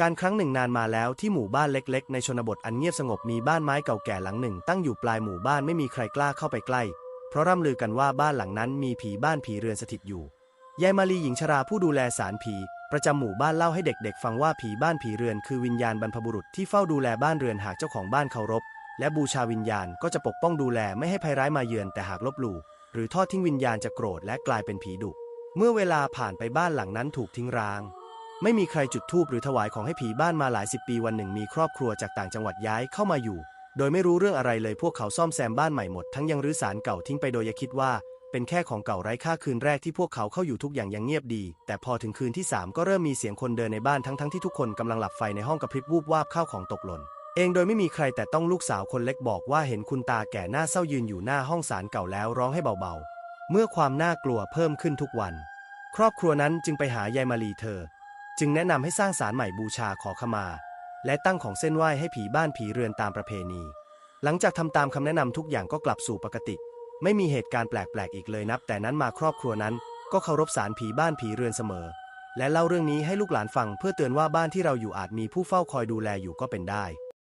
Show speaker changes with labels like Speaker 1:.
Speaker 1: การครั้งหนึ่งนานมาแล้วที่หมู่บ้านเล็กๆ ในชนบทอันเงียบสงบมีบ้านไม้เก่าแก่หลังหนึ่ง ตั้งอยู่ปลายหมู่บ้านไม่มีใครกล้าเข้าไปใกล้ เพราะร่ำลือกันว่าบ้านหลังนั้นมีผีบ้านผีเรือนสถิตอยู่ ยายมาลีหญิงชราผู้ดูแลสารผี ประจำหมู่บ้านเล่าให้เด็กๆ ฟังว่าผีบ้านผีเรือนคือวิญญาณบรรพบุรุษที่เฝ้าดูแลบ้านเรือนหากเจ้าของบ้านเคารพ และบูชาวิญญาณก็จะปกป้องดูแลไม่ให้ภัยร้ายมาเยือนแต่หากลบหลู่หรือทอดทิ้งวิญญาณจะโกรธและกลายเป็นผีดุ เมื่อเวลาผ่านไปบ้านหลังนั้นถูกทิ้งร้าง ไม่มีใครจุดธูปหรือถวายของให้ผีบ้านมาหลายสิบปีวันหนึ่งมีครอบครัวจากต่างจังหวัดย้ายเข้ามาอยู่ โดยไม่รู้เรื่องอะไรเลยพวกเขาซ่อมแซมบ้านใหม่หมด ทั้งยังรื้อสารเก่าทิ้งไปโดยอย่าคิดว่า เป็นแค่ของเก่าไร้ค่าคืนแรกที่พวกเขาเข้าอยู่ทุกอย่างยังเงียบดี แต่พอถึงคืนที่ 3 ก็เริ่มมีเสียงคนเดินในบ้านทั้งทั้งที่ทุกคนกำลังหลับไฟในห้องกระพริบวูบวาบข้าวของตกหล่นเองโดยไม่มีใครแต่ต้องลูกสาวคนเล็กบอกว่าเห็นคุณตาแก่หน้าเศร้ายืนอยู่หน้าห้องสารเก่าแล้วร้องให้เบาๆ เมื่อความน่ากลัวเพิ่มขึ้นทุกวัน ครอบครัวนั้นจึงไปหายายมาลีเธอ จึงแนะนำให้สร้างศาลใหม่บูชาขอขมา และตั้งของเส้นไหว้ให้ผีบ้านผีเรือนตามประเพณี หลังจากทำตามคำแนะนำทุกอย่างก็กลับสู่ปกติ ไม่มีเหตุการณ์แปลกๆอีกเลยนับ แต่นั้นมาครอบครัวนั้น ก็เคารพศาลผีบ้านผีเรือนเสมอ และเล่าเรื่องนี้ให้ลูกหลานฟังเพื่อเตือนว่าบ้านที่เราอยู่อาจมีผู้เฝ้าคอยดูแลอยู่ก็เป็นได้